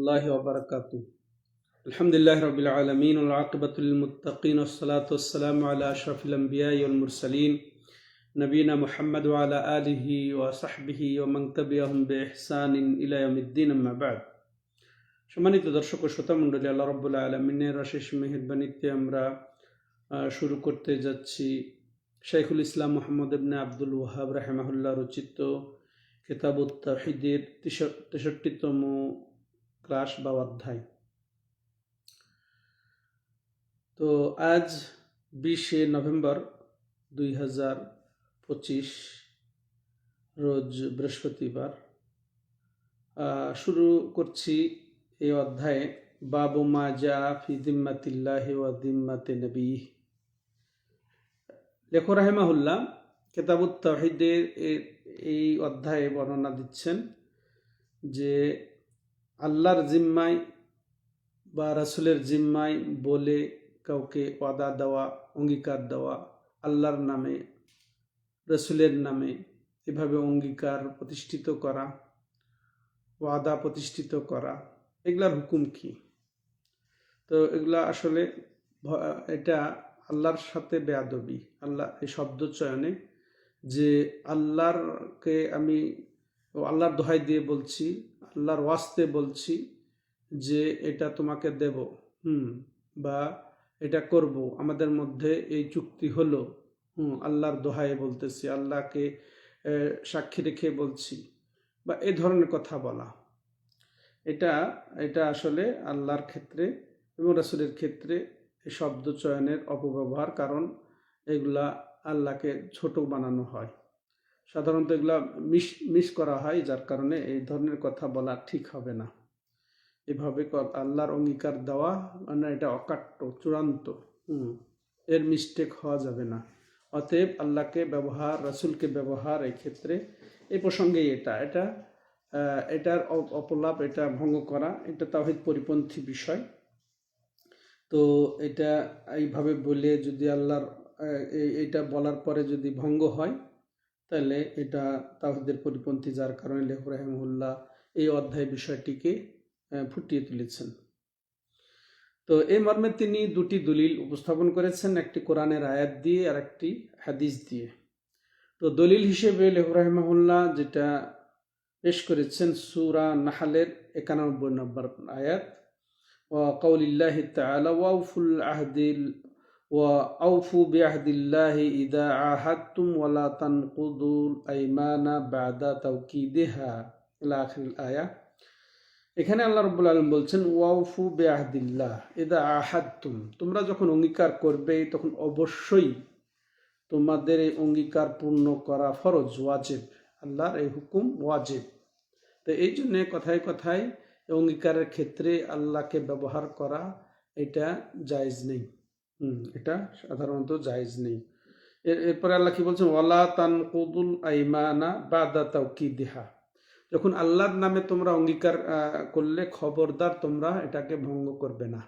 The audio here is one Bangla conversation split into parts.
الله وبركاته الحمد لله رب العالمين والعاقبة للمتقين والصلاة والسلام على أشرف الأنبياء والمرسلين نبينا محمد وعلى آله وصحبه ومن تبعهم بإحسان إلى يوم الدين أما بعد সম্মানিত দর্শক ও শ্রোতা মণ্ডলী আল্লাহ রব্বুল্লাহ আলমিনের অশেষ মেহেরবানিতে আমরা আহ, শুরু করতে যাচ্ছি শাইখুল ইসলাম মোহাম্মদ ইবনে আব্দুল ওয়াহাব রাহেমাহুল্লাহ রচিত কেতাবুত তাহিদের তেষট্টিতম ক্লাস বা অধ্যায়। তো আজ বিশে নভেম্বর দুই হাজার পঁচিশ, রোজ বৃহস্পতিবার শুরু করছি এই অধ্যায়ে, বাবু মা জা ফি দিম্মাতিল্লাহ ওয়া দিম্মাতে নবী লেখক রাহেমাহুল্লাহ কেতাবুত তাহিদের এ- এই অধ্যায়ে বর্ণনা দিচ্ছেন যে আল্লাহর জিম্মায় বা রাসুলের জিম্মায় বলে কাউকে ওয়াদা দেওয়া, অঙ্গীকার দেওয়া, আল্লাহর নামে, রসুলের নামে এভাবে অঙ্গীকার প্রতিষ্ঠিত করা, ওয়াদা প্রতিষ্ঠিত করা, এগুলার হুকুম কি? তো এগুলা আসলে এটা আল্লাহর সাথে বেয়াদবি, আল্লাহ, এই শব্দ চয়নে যে আল্লাহরকে আমি আল্লাহর দোহাই দিয়ে বলছি আল্লাহর ওয়াস্তে বলছি যে এটা তোমাকে দেব, হুম, বা এটা করব। আমাদের মধ্যে এই চুক্তি হলো, হুম, আল্লাহর দোহাই বলতেছি, আল্লাহকে সাক্ষী রেখে বলছি, বা এ ধরনের কথা বলা। এটা এটা আসলে আল্লাহর ক্ষেত্রে এবং রাসুলের ক্ষেত্রে শব্দ চয়নের অপব্যবহার কারণ এগুলা আল্লাহকে ছোট বানানো হয়। সাধারণত এগুলা মিস মিস করা হয়, যার কারণে এই ধরনের কথা বলা ঠিক হবে না। এভাবে আল্লাহর অঙ্গীকার দেওয়া মানে এটা অকাট্য, চূড়ান্ত এর মিস্টেক হওয়া যাবে না। অতএব আল্লাহকে ব্যবহার, রাসুলকে ব্যবহার এই ক্ষেত্রে, এই প্রসঙ্গেই এটা। এটা এটার অপলাপ, এটা ভঙ্গ করা, এটা তাহিদ পরিপন্থী বিষয়। তো এটা এইভাবে বলে যদি আল্লাহর এইটা বলার পরে যদি ভঙ্গ হয় তাহলে এটা তাহিদের পরিপন্থী যার কারণে লেহ রাহেমুল্লাহ এই অধ্যায় বিষয়টিকে ফুটিয়ে তুলেছেন। তো এই মর্মে তিনি দুটি দলিল উপস্থাপন করেছেন, একটি কোরআনের আয়াত দিয়ে আর একটি হাদিস দিয়ে। তো দলিল হিসেবে লেহরাহিমাহুল্লাহ যেটা পেশ করেছেন সুরা নাহালের একানব্বই নম্বর আয়াত ও কৌলিল্লাহ তালা ওয়াউফুল আহদিল وأوفوا بعهد الله إذا عاهدتم ولا تنقضوا الأيمان بعد توكيدها إلى آخر الآية এখানে আল্লাহ রব্বুল আলম বলছেন ওয়াউফু বেআহদিল্লাহ এদা আহাদতুম তোমরা যখন অঙ্গীকার করবে তখন অবশ্যই তোমাদের এই অঙ্গীকার পূর্ণ করা ফরজ ওয়াজিব আল্লাহর এই হুকুম ওয়াজিব তো এই জন্যে কথায় কথায় এই অঙ্গীকারের ক্ষেত্রে আল্লাহকে ব্যবহার করা এটা জায়েজ নেই হুম এটা সাধারণত জায়েজ নেই। এর, এরপরে আল্লাহ কি বলছেন? ওয়ালা তান কুদুল আইমানা বাদা দেহা যখন আল্লাহর নামে তোমরা অঙ্গীকার করলে খবরদার তোমরা এটাকে ভঙ্গ করবে না।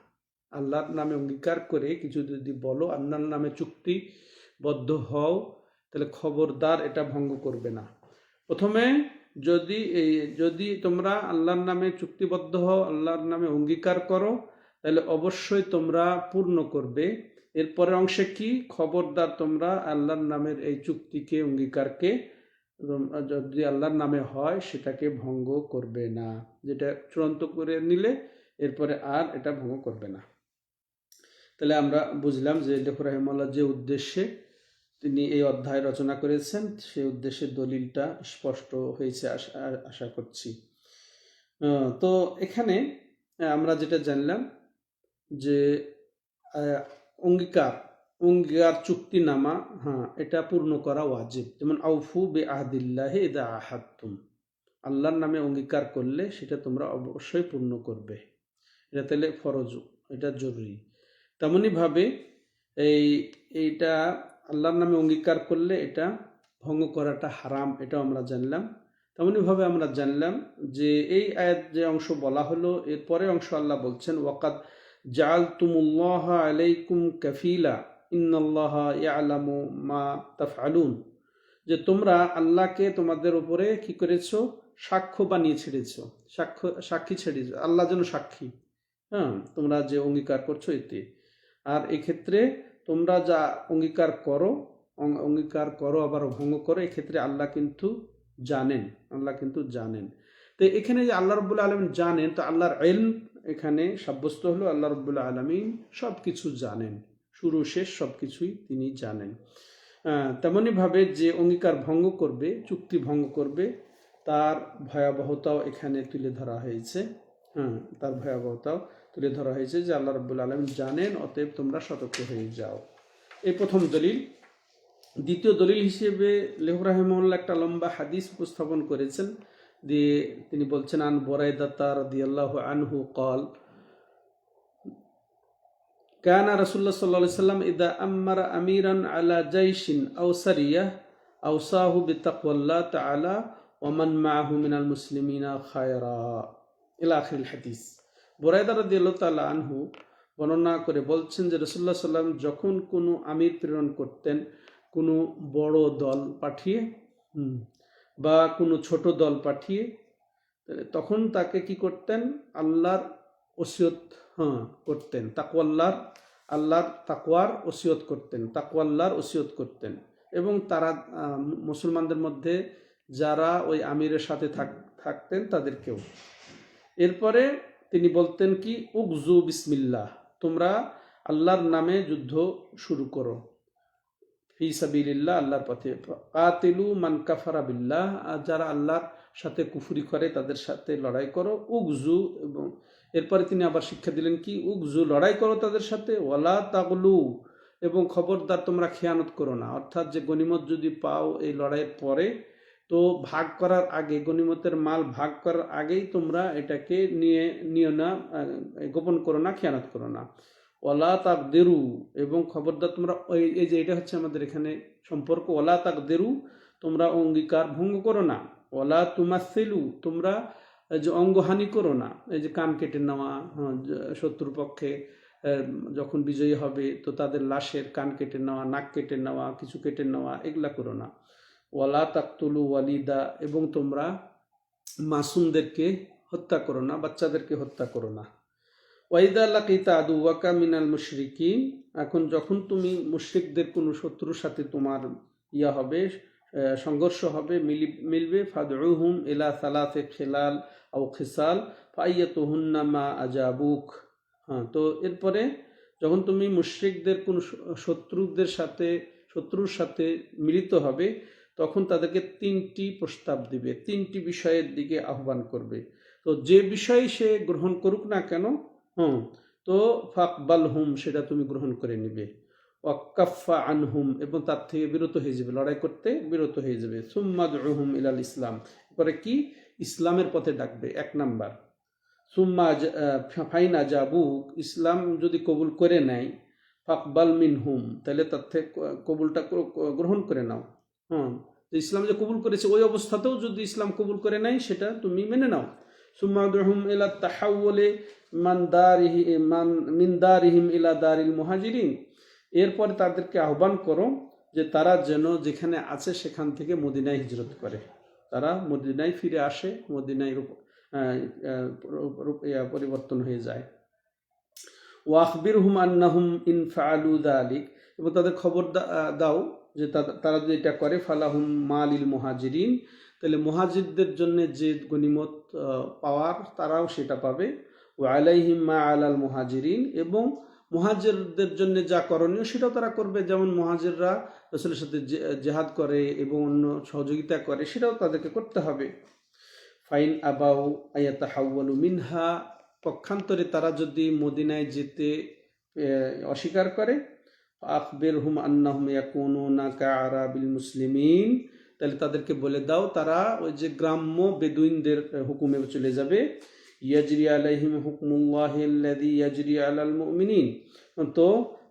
আল্লাহর নামে অঙ্গীকার করে কিছু যদি বলো, আল্লাহর নামে চুক্তিবদ্ধ হও, তাহলে খবরদার এটা ভঙ্গ করবে না। প্রথমে যদি এই, যদি তোমরা আল্লাহর নামে চুক্তিবদ্ধ হও, আল্লাহর নামে অঙ্গীকার করো তাহলে অবশ্যই তোমরা পূর্ণ করবে। এরপরে অংশে কি? খবরদার তোমরা আল্লাহর নামের এই চুক্তিকে, অঙ্গীকারকে যদি আল্লাহর নামে হয়, সেটাকে ভঙ্গ করবে না। যেটা চূড়ান্ত করে নিলে, এরপরে আর এটা ভঙ্গ করবে না। তাহলে আমরা বুঝলাম যে লেখ রহমাল্লাহ যে উদ্দেশ্যে তিনি এই অধ্যায় রচনা করেছেন, সেই উদ্দেশ্যে দলিলটা স্পষ্ট হয়েছে আশা আশা করছি। তো এখানে আমরা যেটা জানলাম যে অঙ্গীকার অঙ্গীকার চুক্তিনামা হ্যাঁ এটা পূর্ণ করা ওয়াজিব। যেমন, আউফু বে আহদিল্লাহে ইদা আহাত্তুম আল্লাহর নামে অঙ্গীকার করলে সেটা তোমরা অবশ্যই পূর্ণ করবে। এটা তাহলে ফরজ, এটা জরুরি। তেমনইভাবে এই, এইটা আল্লাহর নামে অঙ্গীকার করলে এটা ভঙ্গ করাটা হারাম, এটাও আমরা জানলাম। তেমনইভাবে আমরা জানলাম যে, এই আয়াত যে অংশ বলা হলো, এরপরে অংশ আল্লাহ বলছেন, ওয়াকাদ জাল তুমুল্লাহ আলাইকুম কাফিলা, ইন্নাল্লাহ মা যে তোমরা আল্লাহকে তোমাদের উপরে কি করেছ? সাক্ষ্য বানিয়ে ছেড়েছো। সাক্ষ্য, সাক্ষী ছেড়ে যাও। আল্লাহ যেন সাক্ষী। হ্যাঁ তোমরা যে অঙ্গীকার করছ এতে। আর এক্ষেত্রে তোমরা যা অঙ্গীকার করো অঙ্গীকার করো, আবার ভঙ্গ করো, এক্ষেত্রে আল্লাহ কিন্তু জানেন। আল্লাহ কিন্তু জানেন। তো এখানে যে আল্লাহ রব্বুল আলমিন জানেন, তো আল্লাহর এলম এখানে সাব্যস্ত হলো আল্লাহ রব্বুল আলমিন সব কিছু জানেন। শুরু শেষ সব কিছুই তিনি জানেন। আহ, তেমনিভাবে যে অঙ্গীকার ভঙ্গ করবে চুক্তি ভঙ্গ করবে তার ভয়াবহতাও এখানে তুলে ধরা হয়েছে। হ্যাঁ তার ভয়াবহতাও তুলে ধরা হয়েছে যে আল্লাহ রব্বুল আলম জানেন অতএব তোমরা সতর্ক হয়ে যাও। এই প্রথম দলিল। দ্বিতীয় দলিল হিসেবে লেহ রাহেমুল্লাহ একটা লম্বা হাদিস উপস্থাপন করেছেন। দিয়ে তিনি বলছেন আন বরাইদাতা রাদিয়াল্লাহু আনহু কল كان رسول الله صلى الله عليه وسلم إذا أمر أميرا على جيش أو سرية أوصاه بتقوى الله تعالى ومن معه من المسلمين خيرا إلى آخر الحديث বুরাইদা রাদিয়াল্লাহু তাআলা আনহু বর্ণনা করে বলছেন যে রসুল্লাহ সাল্লাম যখন কোনো আমির প্রেরণ করতেন কোনো বড় দল পাঠিয়ে হুম, বা কোনো ছোট দল পাঠিয়ে তখন তাকে কি করতেন? আল্লাহর ওসিয়ত হ্যাঁ করতেন। তাকওয়াল্লার আল্লাহর তাকওয়ার ওসিয়ত করতেন তাকওয়াল্লার ওসিয়ত করতেন। এবং তারা মুসলমানদের মধ্যে যারা ওই আমিরের সাথে থাক- থাকতেন তাদেরকেও। এরপরে তিনি বলতেন কি উকজু বিসমিল্লাহ, তোমরা আল্লাহর নামে যুদ্ধ শুরু করো। ফি সাবিলিল্লাহ, আল্লাহর পথে। কাতিলু মান কাফারা বিল্লাহ, আর যারা আল্লাহর সাথে কুফুরি করে, তাদের সাথে লড়াই করো উকজু এবং এরপরে তিনি আবার শিক্ষা দিলেন কি উকজু লড়াই করো তাদের সাথে, ওয়ালা তাগলু, এবং খবরদার তোমরা খেয়ানত করো না। অর্থাৎ যে গনিমত যদি পাও এই লড়াইয়ের পরে, তো ভাগ করার আগে গনিমতের মাল ভাগ করার আগেই তোমরা এটাকে নিয়ে, নিও না গোপন করো না, খেয়ানত করো না। ওলা তাক দেরু এবং খবরদার তোমরা এই যে এটা হচ্ছে আমাদের এখানে সম্পর্ক। ওলা তাক দেরু তোমরা অঙ্গীকার ভঙ্গ করো না। ওলা তুমাসেলু তোমরা যে অঙ্গহানি করো না। এই যে কান কেটে নেওয়া হ্যাঁ, শত্রুর পক্ষে যখন বিজয়ী হবে তো তাদের লাশের কান কেটে নেওয়া নাক কেটে নেওয়া কিছু কেটে নেওয়া এগুলা করো না। ওয়ালা তাকতুলু ওয়ালিদা এবং তোমরা মাসুমদেরকে হত্যা করো না বাচ্চাদেরকে হত্যা করো না। ওয়াইদা লাকিতা আদু ওয়াকা মিনাল মুশরিকিন, এখন যখন তুমি মুশরিকদের কোনো শত্রুর সাথে তোমার ইয়া হবে সংঘর্ষ হবে, মিলি, মিলবে, ফাদউহুম ইলা সালাসে খেলাল আও খিসাল, ফাইয়াতুহুন্না মা আজাবুক। হ্যাঁ তো এরপরে যখন তুমি মুশরিকদের কোন শত্রুদের সাথে, শত্রুর সাথে মিলিত হবে, তখন তাদেরকে তিনটি প্রস্তাব দিবে, তিনটি বিষয়ের দিকে আহ্বান করবে। তো যে বিষয় সে গ্রহণ করুক না কেন হুম, তো ফাকবাল হুম সেটা তুমি গ্রহণ করে নিবে। ওয়াক্কাফা আনহুম, এবং তার থেকে বিরত হয়ে যাবে, লড়াই করতে বিরত হয়ে যাবে। সুম্মাদ হুম ইলাল ইসলাম, এরপরে কি? ইসলামের পথে ডাকবে, এক নাম্বার। সুম্মা ফাইন আজাবুক ইসলাম যদি কবুল করে নেয়, ফাকবাল মিন হুম তাহলে তার থেকে কবুলটা গ্রহণ করে নাও। হুম ইসলাম যে কবুল করেছে, ওই অবস্থাতেও যদি ইসলাম কবুল করে নেয়, সেটা তুমি মেনে নাও। সুম্মা আদহুম ইলা তাহাউলে মান দারিহি মান মিন দারিহিম ইলা দারিল মুহাজিরিন। এরপরে তাদেরকে আহ্বান করো যে তারা যেন যেখানে আছে সেখান থেকে মদিনায় হিজরত করে। তারা মদিনায় ফিরে আসে, মদিনায় পরিবর্তন হয়ে যায়। ওয়াকবির হুম আন্নাহুম ইন ফালু দালিক। এবং তাদের খবর দাও যে তারা যদি এটা করে, ফালাহুম মালিল মুহাজিরিন। তাহলে মুহাজিরদের জন্য যে গনিমত পাওয়ার তারাও সেটা পাবে। ও আলাল মুহাজিরিন এবং মুহাজিরদের জন্য যা করণীয় সেটাও তারা করবে। যেমন মুহাজিররা রসুলের সাথে জেহাদ করে এবং অন্য সহযোগিতা করে, সেটাও তাদেরকে করতে হবে। ফাইন আবাউ আয়াতা হাউয়ালু মিনহা, পক্ষান্তরে তারা যদি মদিনায় যেতে অস্বীকার করে আখবের হুম আন্নাহুম ইয়াকুনুনা কাআরাবিল মুসলিমিন, তাহলে তাদেরকে বলে দাও তারা ওই যে গ্রাম্য বেদুইনদের হুকুমে চলে যাবে। ইয়াজরি আলাইহিম হুকমুল্লাহি আল্লাযী ইয়াজরি আলাল মুমিনিন তো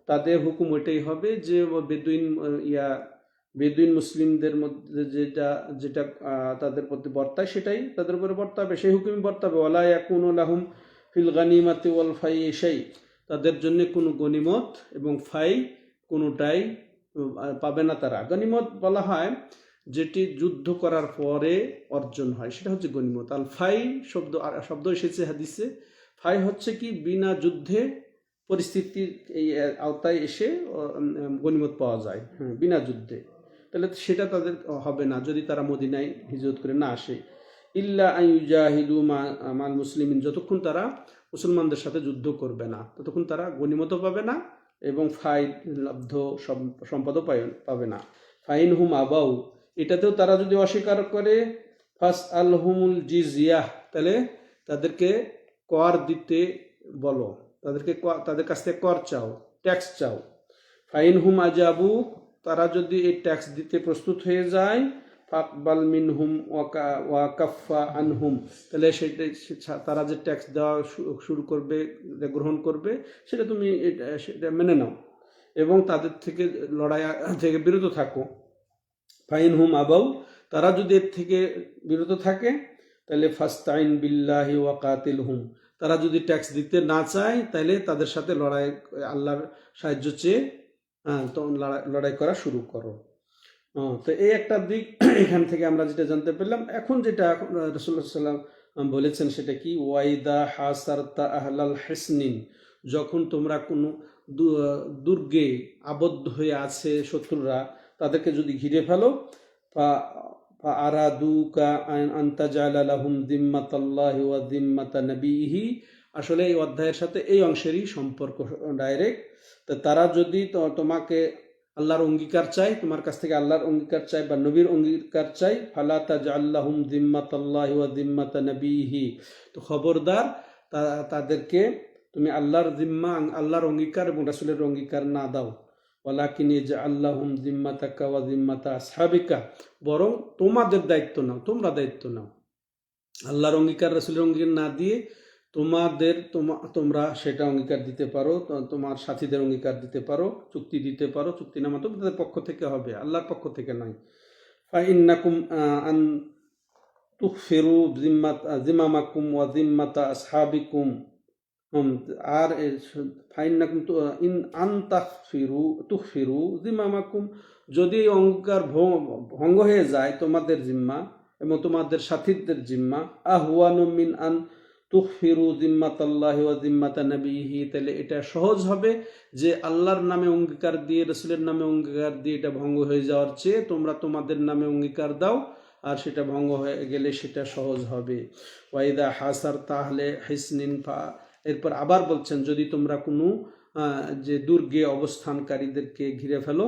তাদের হুকুম ওইটাই হবে যে বেদুইন, ইয়া, বেদুইন মুসলিমদের মধ্যে যেটা যেটা তাদের প্রতি বর্তায়, সেটাই তাদের উপরে বর্তাবে। সেই হুকুমই বর্তাবে। ওয়ালা ইয়াকুনু লাহুম ফিল গানিমাতি ওয়াল ফাই সেই তাদের জন্য কোনো গনিমত এবং ফাই কোনোটাই পাবে না তারা। গনিমত বলা হয় যেটি যুদ্ধ করার পরে অর্জন হয় সেটা হচ্ছে গনিমত আল ফাই শব্দ শব্দ এসেছে হাদিসে। ফাই হচ্ছে কি বিনা যুদ্ধে পরিস্থিতির এই আওতায় এসে উম, গনিমত পাওয়া যায়। হ্যাঁ বিনা যুদ্ধে। তাহলে সেটা তাদের হবে না যদি তারা মদিনায় হিজরত করে না আসে। ইল্লা আইজাহিদু মাল মুসলিমিন যতক্ষণ তারা মুসলমানদের সাথে যুদ্ধ করবে না ততক্ষণ তারা গনিমতও পাবে না এবং ফাইন লব্ধ সম্পদও পাবে না। ফাইন হুম আবাউ এটাতেও তারা যদি অস্বীকার করে, ফাস আল হুমুল জিজিয়াহ তাহলে তাদেরকে কর দিতে বলো, তাদেরকে তাদের কাছ থেকে কর চাও, ট্যাক্স চাও। ফাইন হুম আজাবু, তারা যদি এই ট্যাক্স দিতে প্রস্তুত হয়ে যায়, ফাকবাল মিনহুম ওয়াকা, ওয়াকাফা আনহুম, তাহলে সেটা তারা যে ট্যাক্স দেওয়া শুরু করবে গ্রহণ করবে, সেটা তুমি সেটা মেনে নাও। এবং তাদের থেকে লড়াই থেকে বিরত থাকো। ফাইন হুম আবাউ তারা যদি এর থেকে বিরত থাকে তাহলে ফাস্তাইন বিল্লাহি ওয়াকাতিল হুম তারা যদি ট্যাক্স দিতে না চায় তাহলে তাদের সাথে লড়াই আল্লাহর সাহায্য চেয়ে আহ, তখন লড়াই- করা শুরু করো। তো এই একটা দিক এখান থেকে আমরা যেটা জানতে পারলাম এখন যেটা রসুল্লাহ সাল্লাম বলেছেন সেটা কি? ওয়াইদা হাসারতা আহলাল হেসনিন যখন তোমরা কোনো দুর্গে আবদ্ধ হয়ে আছে শত্রুরা তাদেরকে যদি ঘিরে ফেলো দিম্মাতা নবীহি। আসলে এই অধ্যায়ের সাথে এই অংশেরই সম্পর্ক ডাইরেক্ট তো তারা যদি তোমাকে আল্লাহর অঙ্গীকার চাই তোমার কাছ থেকে আল্লাহর অঙ্গীকার চাই বা নবীর অঙ্গীকার চাই ফালা তাজ আল্লাহুম দিম্মাতাল্লাহি ওয়া দিম্মাতা নবীহি। তো খবরদার তাদেরকে তুমি আল্লাহর জিম্মা, আল্লাহর অঙ্গীকার এবং রাসূলের অঙ্গীকার না দাও। ওয়ালাকিন যে আল্লাহুম জিম্মাতাকা ওয়া জিম্মাতা আসহাবিকা। বরং তোমাদের দায়িত্ব নাও, তোমরা দায়িত্ব নাও। আল্লাহর অঙ্গীকার, রাসূলের অঙ্গীকার না দিয়ে তোমাদের, তোমা, তোমরা সেটা অঙ্গীকার দিতে পারো তোমার সাথীদের অঙ্গীকার দিতে পারো, চুক্তি দিতে পারো চুক্তিনামা তো তাদের পক্ষ থেকে হবে, আল্লাহর পক্ষ থেকে নয়। ফাইন্নাকুম আন তুকফিরু জিম্মাত জিমামাকুম ওয়া জিম্মাতা আসহাবিকুম। আর ফাইন্নাকুম ইন আন তাকফিরু তুকফিরু জিমামাকুম যদি অঙ্গীকার ভঙ্গ হয়ে যায় তোমাদের জিম্মা এবং তোমাদের সাথীদের জিম্মা আহওয়ানু মিন আন তুকফিরু জিম্মাতাল্লাহি ওয়া জিম্মাতা নবীহি তাহলে এটা সহজ হবে যে আল্লাহর নামে অঙ্গীকার দিয়ে রসুলের নামে অঙ্গীকার দিয়ে এটা ভঙ্গ হয়ে যাওয়ার চেয়ে তোমরা তোমাদের নামে অঙ্গীকার দাও আর সেটা ভঙ্গ হয়ে গেলে সেটা সহজ হবে ওয়াইদা হাসার তাহলে হিসনিন ফা এরপর আবার বলছেন, যদি তোমরা কোনো যে দুর্গে অবস্থানকারীদেরকে ঘিরে ফেলো,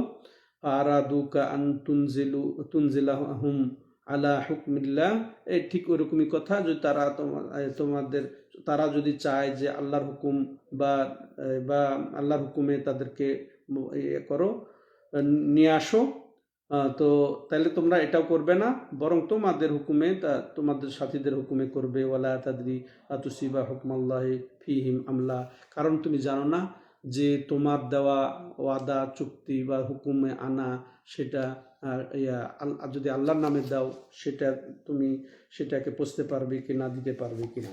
আরাদুকা আন তুনজিলু, তুনজিলাহুম আলা হুকমিল্লা এই ঠিক ওরকমই কথা যদি তারা তোমা- তোমাদের, তারা যদি চায় যে আল্লাহর হুকুম বা বা আল্লাহর হুকুমে তাদেরকে ইয়ে করো, নিয়ে আসো তো তাহলে তোমরা এটাও করবে না, বরং তোমাদের হুকুমে, তা- তোমাদের সাথীদের হুকুমে করবে, ওয়ালা তাদরি আতুসিবা হুকমাল্লাহ ফিহিম আমলা। কারণ তুমি জানো না যে তোমার দেওয়া ওয়াদা, চুক্তি বা হুকুমে আনা সেটা যদি আল্লাহর নামে দাও, সেটা তুমি সেটাকে পৌঁছতে পারবে কি না, দিতে পারবে কি না।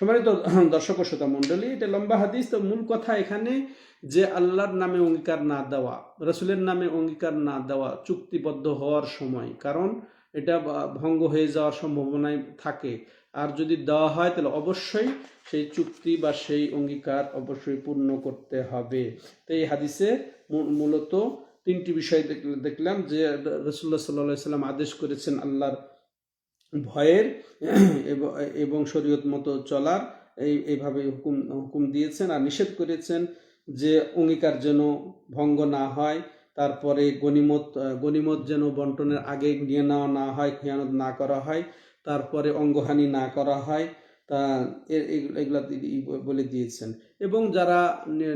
সম্মানিত দর্শক শ্রোতা মণ্ডলী, এটা লম্বা হাদিস, তো মূল কথা এখানে যে আল্লাহর নামে অঙ্গীকার না দেওয়া, রসুলের নামে অঙ্গীকার না দেওয়া চুক্তিবদ্ধ হওয়ার সময়, কারণ এটা ভঙ্গ হয়ে যাওয়ার সম্ভাবনায় থাকে। আর যদি দেওয়া হয়, তাহলে অবশ্যই সেই চুক্তি বা সেই অঙ্গীকার অবশ্যই পূর্ণ করতে হবে। তো এই হাদিসে মূলত তিনটি বিষয় দেখ- দেখলাম যে রসুল্লাহ সাল্লাহ সাল্লাম আদেশ করেছেন আল্লাহর ভয়ের এবং শরীয়ত মতো চলার, এই, এইভাবে হুকুম হুকুম দিয়েছেন আর নিষেধ করেছেন যে অঙ্গীকার যেন ভঙ্গ না হয় তারপরে গনিমত আহ, গনিমত যেন বন্টনের আগে নিয়ে নেওয়া না হয় খেয়ানত না করা হয় তারপরে অঙ্গহানি না করা হয় তা এগুলা বলে দিয়েছেন। এবং যারা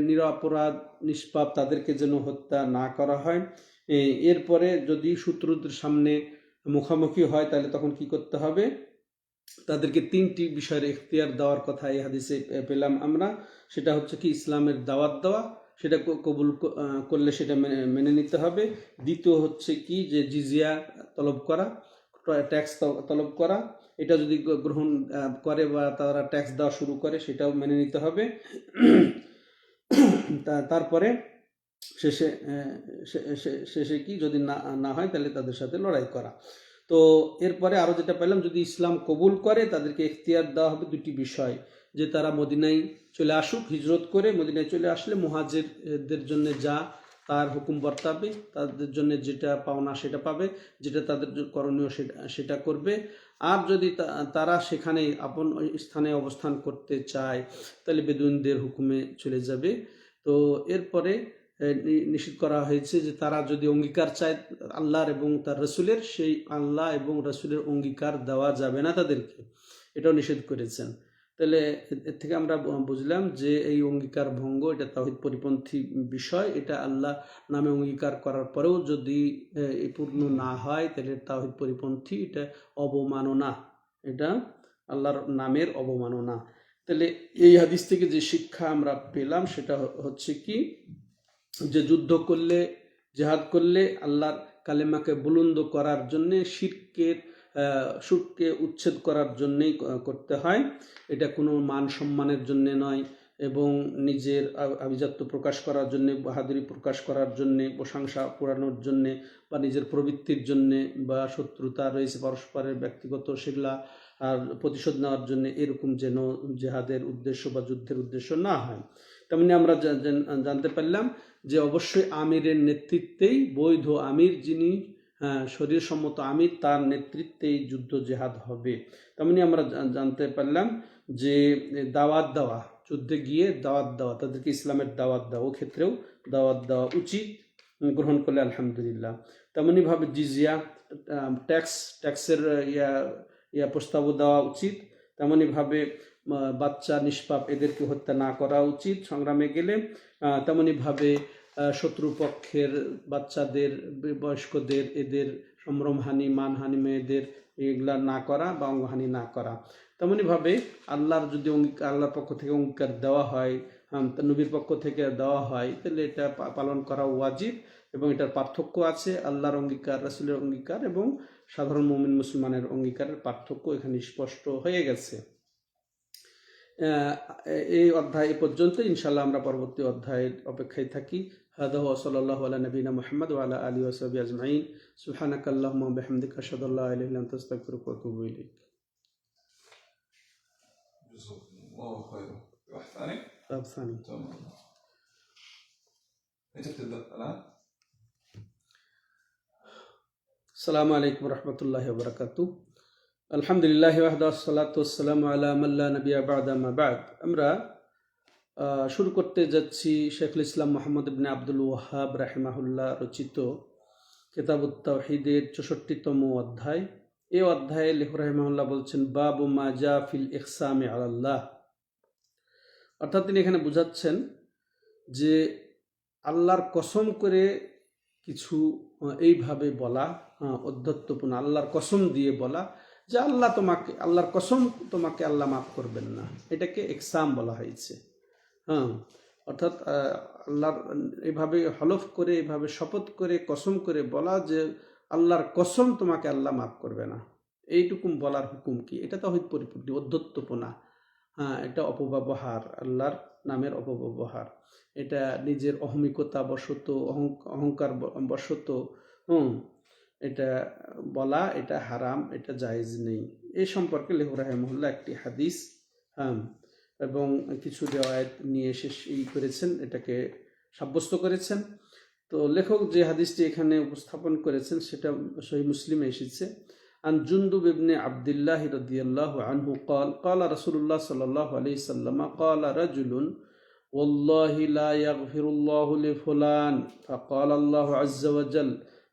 নিরাপরাধ নিষ্পাপ তাদেরকে যেন হত্যা না করা হয় এরপরে যদি শত্রুদের সামনে মুখোমুখি হয় তাহলে তখন কি করতে হবে? তাদেরকে তিনটি বিষয়ের এখতিয়ার দেওয়ার কথা এই হাদিসে পেলাম আমরা। সেটা হচ্ছে কি, ইসলামের দাওয়াত দেওয়া, সেটা কবুল করলে সেটা মেনে নিতে হবে। দ্বিতীয় হচ্ছে কি, যে জিজিয়া তলব করা ট্যাক্স তলব করা, এটা যদি গ্রহণ করে বা তারা ট্যাক্স দেওয়া শুরু করে, সেটাও মেনে নিতে হবে। তারপরে শেষে শেষে কি, যদি না না হয়, তাহলে তাদের সাথে লড়াই করা। তো এরপরে আরও যেটা পেলাম, যদি ইসলাম কবুল করে, তাদেরকে এখতিয়ার দেওয়া হবে দুটি বিষয়। যে তারা মদিনায় চলে আসুক, হিজরত করে মদিনায় চলে আসলে মুহাজিরদের জন্য যা তার হুকুম বর্তাবে, তাদের জন্য যেটা পাওনা সেটা পাবে, যেটা তাদের করণীয় সেটা সেটা করবে। আর যদি তারা সেখানে আপন স্থানে অবস্থান করতে চায়, তাহলে বেদুইনদের হুকুমে চলে যাবে। তো এরপরে নিষেধ করা হয়েছে যে তারা যদি অঙ্গীকার চায় আল্লাহর এবং তার রসুলের, সেই আল্লাহ এবং রসুলের অঙ্গীকার দেওয়া যাবে না তাদেরকে। এটাও নিষেধ করেছেন। তাহলে এর থেকে আমরা বুঝলাম যে এই অঙ্গীকার ভঙ্গ, এটা তাহিদ পরিপন্থী বিষয়, এটা আল্লাহ নামে অঙ্গীকার করার পরেও যদি পূর্ণ না হয়, তাহলে তাহিদ পরিপন্থী এটা অবমাননা। এটা আল্লাহর নামের অবমাননা। তাহলে এই হাদিস থেকে যে শিক্ষা আমরা পেলাম, সেটা হচ্ছে কি যে যুদ্ধ করলে, জেহাদ করলে আল্লাহর কালেমাকে বুলন্দ করার জন্যে, শিরকের সুরকে উচ্ছেদ করার জন্যেই করতে হয়। এটা কোনো মান সম্মানের জন্যে নয় এবং নিজের আভিজাত্য প্রকাশ করার জন্যে, বাহাদুরি প্রকাশ করার জন্যে, প্রশংসা পুরানোর জন্যে বা নিজের প্রবৃত্তির জন্যে বা শত্রুতা রয়েছে পরস্পরের ব্যক্তিগত সেগুলা আর প্রতিশোধ নেওয়ার জন্য এরকম যেন জেহাদের উদ্দেশ্য বা যুদ্ধের উদ্দেশ্য না হয়। তেমনি আমরা জানতে পারলাম যে অবশ্যই আমিরের নেতৃত্বেই বৈধ আমির যিনি হ্যাঁ, শরীর সম্মত আমির তার নেতৃত্বেই যুদ্ধ জেহাদ হবে। তেমনি আমরা জানতে পারলাম যে দাওয়াত দেওয়া যুদ্ধে গিয়ে দাওয়াত দেওয়া তাদেরকে ইসলামের দাওয়াত দেওয়া ক্ষেত্রেও দাওয়াত দেওয়া উচিত গ্রহণ করলে আলহামদুলিল্লাহ। তেমনিভাবে জিজিয়া ট্যাক্স ট্যাক্সের ইয়া ইয়া প্রস্তাবও দেওয়া উচিত। তেমনিভাবে আহ, বাচ্চা নিষ্পাপ এদেরকে হত্যা না করা উচিত। সংগ্রামে গেলে আহ, তেমনিভাবে শত্রুপক্ষের বাচ্চাদের বয়স্কদের এদের সম্ভ্রমহানি মানহানি মেয়েদের এগুলা না করা বা অঙ্গহানি না করা। তেমনিভাবে আল্লাহর যদি অঙ্গীকার আল্লাহর পক্ষ থেকে অঙ্গীকার দেওয়া হয় নবীর পক্ষ থেকে দেওয়া হয় তাহলে এটা পালন করা ওয়াজিব এবং এটার পার্থক্য আছে আল্লাহর অঙ্গীকার রাসুলের অঙ্গীকার এবং সাধারণ মুমিন মুসলমানের অঙ্গীকারের পার্থক্য এখানে স্পষ্ট হয়ে গেছে। এই অধ্যায় এ পর্যন্ত ইনশাল্লাহ আমরা পরবর্তী অধ্যায়ের অপেক্ষায় থাকি هذا هو صلى الله على نبينا محمد وعلى آله وصحبه أجمعين سبحانك اللهم وبحمدك أشهد أن لا إله إلا أنت أستغفرك وأتوب إليك جزاكم الله خيرا واحد ثاني باب ثاني تمام انت بتبدا الان السلام عليكم ورحمة الله وبركاته আলহামদুলিল্লাহ ওয়াহদাসাল্লাতাম আল্লাহ নবী আবাদামাবাদ আমরা শুরু করতে যাচ্ছি শেখুল ইসলাম মোহাম্মদ ইবনে আব্দুল ওয়াহাব রাহেমাহুল্লাহ রচিত কেতাবুত্তাহিদের চৌষট্টিতম অধ্যায়। এ অধ্যায়ে লেখু রাহেমাহুল্লাহ বলছেন, বাবু মাজা ফিল ইকসাম আল্লাহ। অর্থাৎ তিনি এখানে বুঝাচ্ছেন যে আল্লাহর কসম করে কিছু এইভাবে বলা অধ্যত্বপূর্ণ আল্লাহর কসম দিয়ে বলা যে আল্লাহ তোমাকে, আল্লাহর কসম তোমাকে আল্লাহ মাফ করবেন না। এটাকে এক্সাম বলা হয়েছে। হ্যাঁ অর্থাৎ আল্লাহর এভাবে হলফ করে, এভাবে শপথ করে, কসম করে বলা যে আল্লাহর কসম তোমাকে আল্লাহ মাফ করবে না। এইটুকুম বলার হুকুম কি? এটা তো হয়তো পরিপূর্ণ অধ্যত্বপনা হ্যাঁ এটা অপব্যবহার, আল্লাহর নামের অপব্যবহার। এটা নিজের অহমিকতা বশত, অহং- অহংকার বশত, হুম এটা বলা এটা হারাম এটা জায়েজ নেই এই সম্পর্কে লেহু রাহেমুল্লাহ একটি হাদিস হ্যাঁ এবং কিছু রেওয়ায়ত নিয়ে শেষ ই করেছেন এটাকে সাব্যস্ত করেছেন তো লেখক যে হাদিসটি এখানে উপস্থাপন করেছেন সেটা সহি মুসলিমে এসেছে عن جندب بن عبد الله رضي الله عنه قال قال رسول الله صلى الله عليه وسلم قال رجل والله لا يغفر الله لفلان فقال الله عز وجل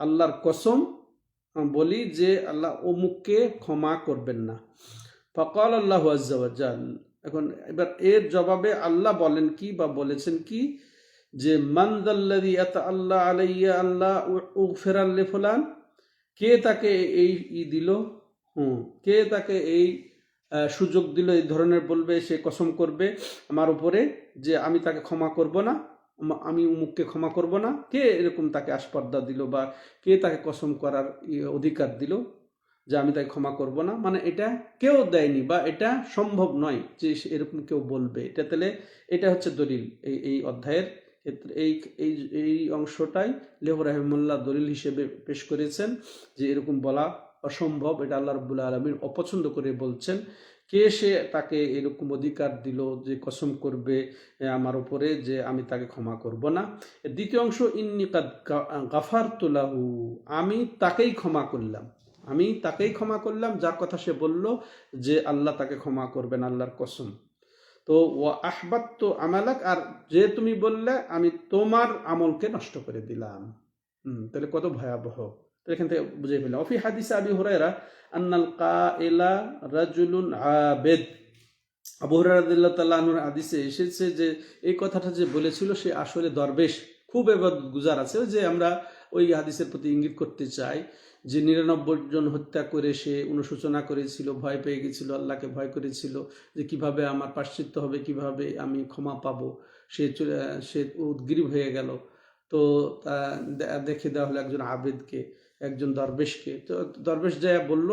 আল্লাহর কসম বলি যে আল্লাহ অমুককে ক্ষমা করবেন না। ফকাল আল্লাহ আজ্জাওয়াজাল এখন এবার এর জবাবে আল্লাহ বলেন কি বা বলেছেন কি? যে মানদাল্লাদি এত আল্লাহ আলাইয়া আল্লাহ ও ফেরাল্লে ফুলান কে তাকে এই ই দিল? হুম, কে তাকে এই সুযোগ দিল? এই ধরনের বলবে, সে কসম করবে আমার উপরে যে আমি তাকে ক্ষমা করব না। আম- উমুককে ক্ষমা করব না। কে এরকম তাকে আস্পর্ধা দিল বা কে তাকে কসম করার ই- অধিকার দিল যে আমি তাকে ক্ষমা করব না? মানে এটা কেউ দেয়নি বা এটা সম্ভব নয় যে এরকম কেউ বলবে। এটা তাহলে, এটা হচ্ছে দলিল এই এই অধ্যায়ের ক্ষেত্রে। এই এই এই অংশটাই লেহ রাহিমুল্লাহ দলিল হিসেবে পেশ করেছেন যে এরকম বলা অসম্ভব। এটা আল্লাহ রবুল্লা আলমীর অপছন্দ করে বলছেন। কে সে তাকে এরকম অধিকার দিল যে কসম করবে আমার উপরে যে আমি তাকে ক্ষমা করব না? দ্বিতীয় অংশ, ইন্নি কাদ গাফার তুলাহু আমি তাকেই ক্ষমা করলাম। আমি তাকেই ক্ষমা করলাম যার কথা সে বলল যে আল্লাহ তাকে ক্ষমা করবেন আল্লাহর কসম। তো ও তো আমালাক আর যে তুমি বললে, আমি তোমার আমলকে নষ্ট করে দিলাম। হুম, তাহলে কত ভয়াবহ। তো এখান থেকে বুঝে ফেললাম। অফি হাদিসে আবি হুরায়রা, আন্নাল কাইলা রাজুলুন আবেদ। আবু হুরায়রা তাআলা আনহুর হাদিসে এসেছে যে, এই কথাটা যে বলেছিল সে আসলে দরবেশ। খুব এবার গুজার আছে যে আমরা ওই হাদিসের প্রতি ইঙ্গিত করতে চাই যে, নিরানব্বই জন হত্যা করে সে অনুশোচনা করেছিল, ভয় পেয়ে গেছিল, আল্লাহকে ভয় করেছিল যে, কীভাবে আমার পাশ্চিত্য হবে, কীভাবে আমি ক্ষমা পাবো। সে সে উদ্গ্রীব হয়ে গেল। তো দেখে দেওয়া হলো একজন আবেদকে, একজন দরবেশকে। তো দরবেশ যায় বলল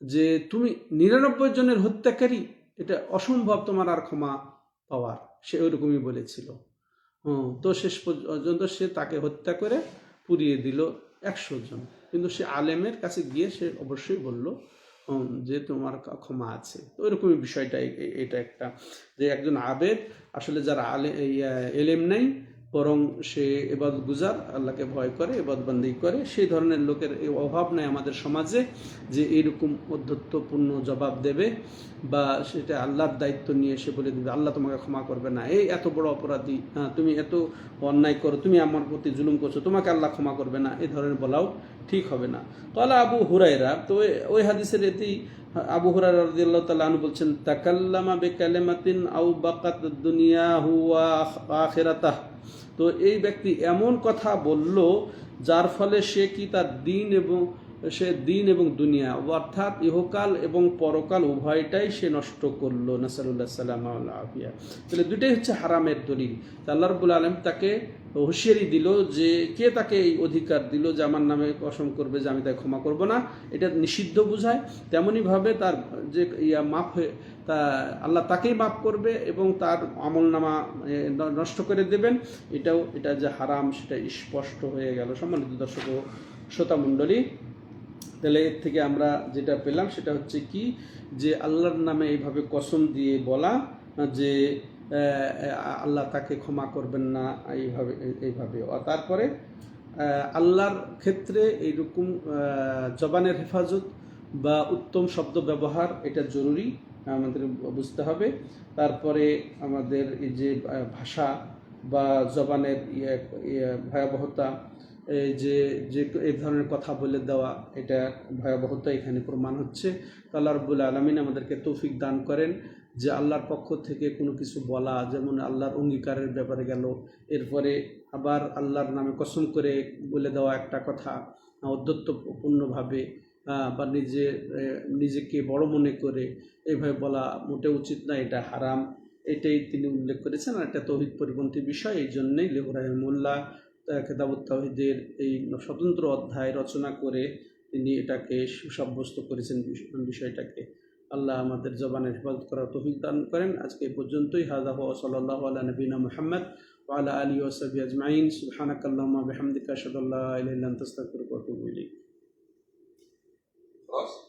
যে, তুমি নিরানব্বই জনের হত্যাকারী? এটা অসম্ভব, তোমার আর ক্ষমা পাওয়ার। সে ওইরকমই বলেছিল। হুম, তো শেষ পর্যন্ত সে তাকে হত্যা করে পুড়িয়ে দিল একশো জন। কিন্তু সে আলেমের কাছে গিয়ে সে অবশ্যই বলল যে তোমার ক্ষমা আছে। তো ওইরকমই বিষয়টা এটা একটা যে একজন আবেদ, আসলে যারা আলে এলেম নেই বরং সে এবাদ গুজার, আল্লাহকে ভয় করে এবাদ এবাদবন্দি করে, সেই ধরনের লোকের অভাব নাই আমাদের সমাজে যে এরকম অধ্যত্বপূর্ণ জবাব দেবে বা সেটা আল্লাহর দায়িত্ব নিয়ে সে বলে দিবে, আল্লাহ তোমাকে ক্ষমা করবে না। এই এত বড় অপরাধী হ্যাঁ তুমি এত অন্যায় করো, তুমি আমার প্রতি জুলুম করছ, তোমাকে আল্লাহ ক্ষমা করবে না এই ধরনের বলাও ঠিক হবে না। কলা আবু হুরাইরা তো ওই- হাদিসের এতেই আবু হুরাইরা রাদিয়াল্লাহু তাআলা আনহু বলছেন, তাকাল্লামা বিকালিমাতিন আও বাকাত দুনিয়া হুয়া আখিরাতাহ। তো এই ব্যক্তি এমন কথা বলল, যার ফলে সে কি তার দিন এবং, সে দিন এবং দুনিয়া, অর্থাৎ ইহকাল এবং পরকাল উভয়টাই সে নষ্ট করল, নাসারুল্লাহ সাল্লাম আফিয়া। তাহলে দুটাই হচ্ছে হারামের দলিল। আল্লাহ রবুল আলম তাকে হুঁশিয়ারি দিল যে, কে তাকে এই অধিকার দিল যে, আমার নামে কসম করবে যে, আমি তাকে ক্ষমা করব না? এটা নিষিদ্ধ বোঝায়। তেমনইভাবে তার যে ইয়া মাফ হয়ে তা আল্লাহ তাকেই মাফ করবে এবং তার আমল নামা নষ্ট করে দেবেন। এটাও, এটা যে হারাম, সেটা স্পষ্ট হয়ে গেল। সম্মানিত দর্শক ও শ্রোতা মণ্ডলী, তাহলে এর থেকে আমরা যেটা পেলাম সেটা হচ্ছে কি, যে আল্লাহর নামে এইভাবে কসম দিয়ে বলা, যে আল্লাহ তাকে ক্ষমা করবেন না, এইভাবে এইভাবে। তারপরে আল্লাহর ক্ষেত্রে এইরকম জবানের হেফাজত বা উত্তম শব্দ ব্যবহার, এটা জরুরি। আমাদের বুঝতে হবে। তারপরে আমাদের এই যে ভাষা বা জবানের ইয়ে ইয়ে ভয়াবহতা এই যে যে এই ধরনের কথা বলে দেওয়া এটা ভয়াবহতা এখানে প্রমাণ হচ্ছে। তো আল্লাহ রব্বুল আলমিন আমাদেরকে তৌফিক দান করেন যে আল্লাহর পক্ষ থেকে কোনো কিছু বলা যেমন আল্লাহর অঙ্গীকারের ব্যাপারে গেল এরপরে আবার আল্লাহর নামে কসম করে বলে দেওয়া একটা কথা অধ্যত্বপূর্ণভাবে আহ, বা নিজে নিজেকে বড় মনে করে এইভাবে বলা মোটে উচিত না, এটা হারাম। এটাই তিনি উল্লেখ করেছেন, আর এটা তহিদ পরিপন্থী বিষয়, এই জন্যেই লেহুর রহমুল্লাহ খেতাবুত তহিদের এই স্বতন্ত্র অধ্যায় রচনা করে তিনি এটাকে সুসাব্যস্ত করেছেন বিষয়টাকে। আল্লাহ আমাদের জবানের হেফাজত করার তহিদ দান করেন। আজকে এই পর্যন্তই। হওয়া সাল্লাহ আল্লাহ নবীনা মোহাম্মদ ওয়ালা আলী ওসাবি আজমাইন। সুহানাকাল্লাহ মাহমদিকা সদুল্লাহ ইলাইলান তস্তাকুর কতুবুলি dos.